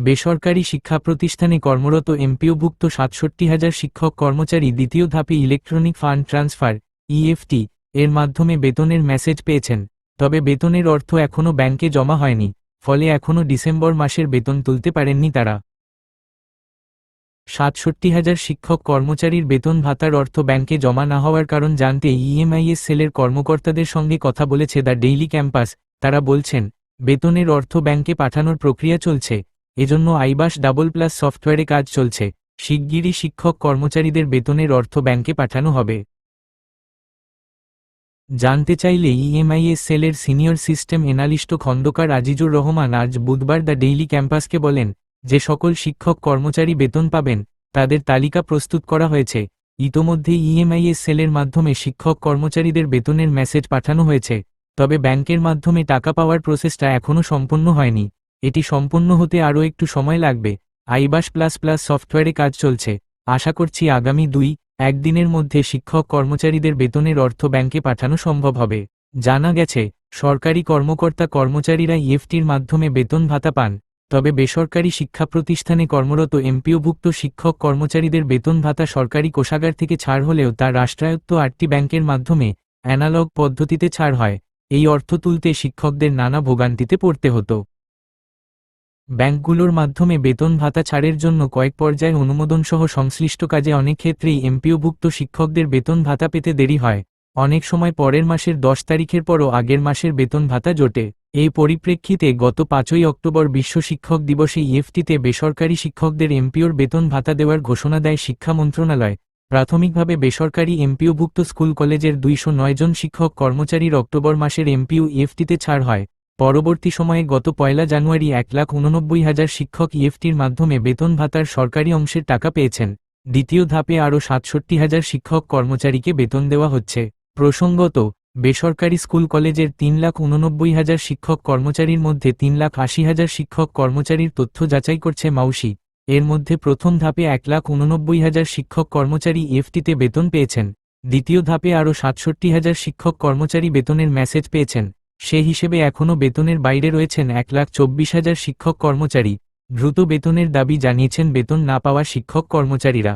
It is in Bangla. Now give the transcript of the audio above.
বেসরকারি শিক্ষা প্রতিষ্ঠানে কর্মরত এমপিওভুক্ত সাতষট্টি হাজার শিক্ষক কর্মচারী দ্বিতীয় ধাপে ইলেকট্রনিক ফান্ড ট্রান্সফার, ইএফটি, এর মাধ্যমে বেতনের মেসেজ পেয়েছেন, তবে বেতনের অর্থ এখনও ব্যাংকে জমা হয়নি, ফলে এখনও ডিসেম্বর মাসের বেতন তুলতে পারেননি তারা। সাতষট্টি হাজার শিক্ষক কর্মচারীর বেতন ভাতার অর্থ ব্যাংকে জমা না হওয়ার কারণ জানতে ইএমআইএস সেলের কর্মকর্তাদের সঙ্গে কথা বলেছে দ্য ডেইলি ক্যাম্পাস, তারা বলছেন, বেতনের অর্থ ব্যাংকে পাঠানোর প্রক্রিয়া চলছে এজন্য আইবাস ডাবল প্লাস সফটওয়্যারে কাজ চলছে। শিগগিরই শিক্ষক কর্মচারীদের বেতনের অর্থ ব্যাংকে পাঠানো হবে। জানতে চাইলে ইএমআইএস সেলের senior system analyst Khandakar Azizur Rahman আজ বুধবার দ্য ডেইলি ক্যাম্পাসকে বলেন, যে সকল শিক্ষক কর্মচারী বেতন পাবেন, তাদের তালিকা প্রস্তুত করা হয়েছে। ইতোমধ্যে ইএমআইএস সেলের মাধ্যমে শিক্ষক কর্মচারীদের বেতনের মেসেজ পাঠানো হয়েছে, তবে ব্যাংকের মাধ্যমে টাকা পাওয়ার প্রসেসটা এখনও সম্পন্ন হয়নি। এটি সম্পূর্ণ হতে আরও একটু সময় লাগবে। আইবাস প্লাস প্লাস সফটওয়্যারে কাজ চলছে। আশা করছি আগামী দুই, একদিনের মধ্যে শিক্ষক কর্মচারীদের বেতনের অর্থ ব্যাংকে পাঠানো সম্ভব হবে। জানা গেছে, সরকারি কর্মকর্তা কর্মচারীরা ইএফটির মাধ্যমে বেতন ভাতা পান, তবে বেসরকারি শিক্ষা প্রতিষ্ঠানে কর্মরত এমপিওভুক্ত শিক্ষক কর্মচারীদের বেতন ভাতা সরকারি কোষাগার থেকে ছাড় হলেও তা রাষ্ট্রায়ত্ত আটটি ব্যাংকের মাধ্যমে অ্যানালগ পদ্ধতিতে ছাড় হয়। এই অর্থ তুলতে শিক্ষকদের নানা ভোগান্তিতে পড়তে হতো। ব্যাংকগুলোর মাধ্যমে বেতন ভাতা ছাড়ের জন্য কয়েক পর্যায়ে অনুমোদনসহ সংশ্লিষ্ট কাজে অনেক ক্ষেত্রেই এমপিওভুক্ত শিক্ষকদের বেতন ভাতা পেতে দেরি হয়। অনেক সময় পরের মাসের দশ তারিখের পরও আগের মাসের বেতন ভাতা জোটে। এই পরিপ্রেক্ষিতে গত পাঁচই অক্টোবর বিশ্ব শিক্ষক দিবসে ইএফটিতে বেসরকারি শিক্ষকদের এমপিওর বেতন ভাতা দেওয়ার ঘোষণা দেয় শিক্ষা মন্ত্রণালয়। প্রাথমিকভাবে বেসরকারি এমপিওভুক্ত স্কুল কলেজের দুইশো নয় জন শিক্ষক কর্মচারীর অক্টোবর মাসের এমপিও ইএফটিতে ছাড় হয়। পরবর্তী সময়ে গত পয়লা জানুয়ারি এক লাখ উননব্বই হাজার শিক্ষক ইএফটির মাধ্যমে বেতন ভাতার সরকারি অংশের টাকা পেয়েছেন। দ্বিতীয় ধাপে আরও সাতষট্টি হাজার শিক্ষক কর্মচারীকে বেতন দেওয়া হচ্ছে। প্রসঙ্গত, বেসরকারি স্কুল কলেজের তিন লাখ উননব্বই হাজার শিক্ষক কর্মচারীর মধ্যে তিন লাখ আশি হাজার শিক্ষক কর্মচারীর তথ্য যাচাই করছে মাউসি। এর মধ্যে প্রথম ধাপে এক লাখ উননব্বই হাজার শিক্ষক কর্মচারী ইএফটিতে বেতন পেয়েছেন। দ্বিতীয় ধাপে আরও সাতষট্টি হাজার শিক্ষক কর্মচারী বেতনের মেসেজ পেয়েছেন। সে হিসেবে এখনও বেতনের বাইরে রয়েছেন এক লাখ চব্বিশ হাজার শিক্ষক কর্মচারী। দ্রুত বেতনের দাবি জানিয়েছেন বেতন না পাওয়া শিক্ষক কর্মচারীরা।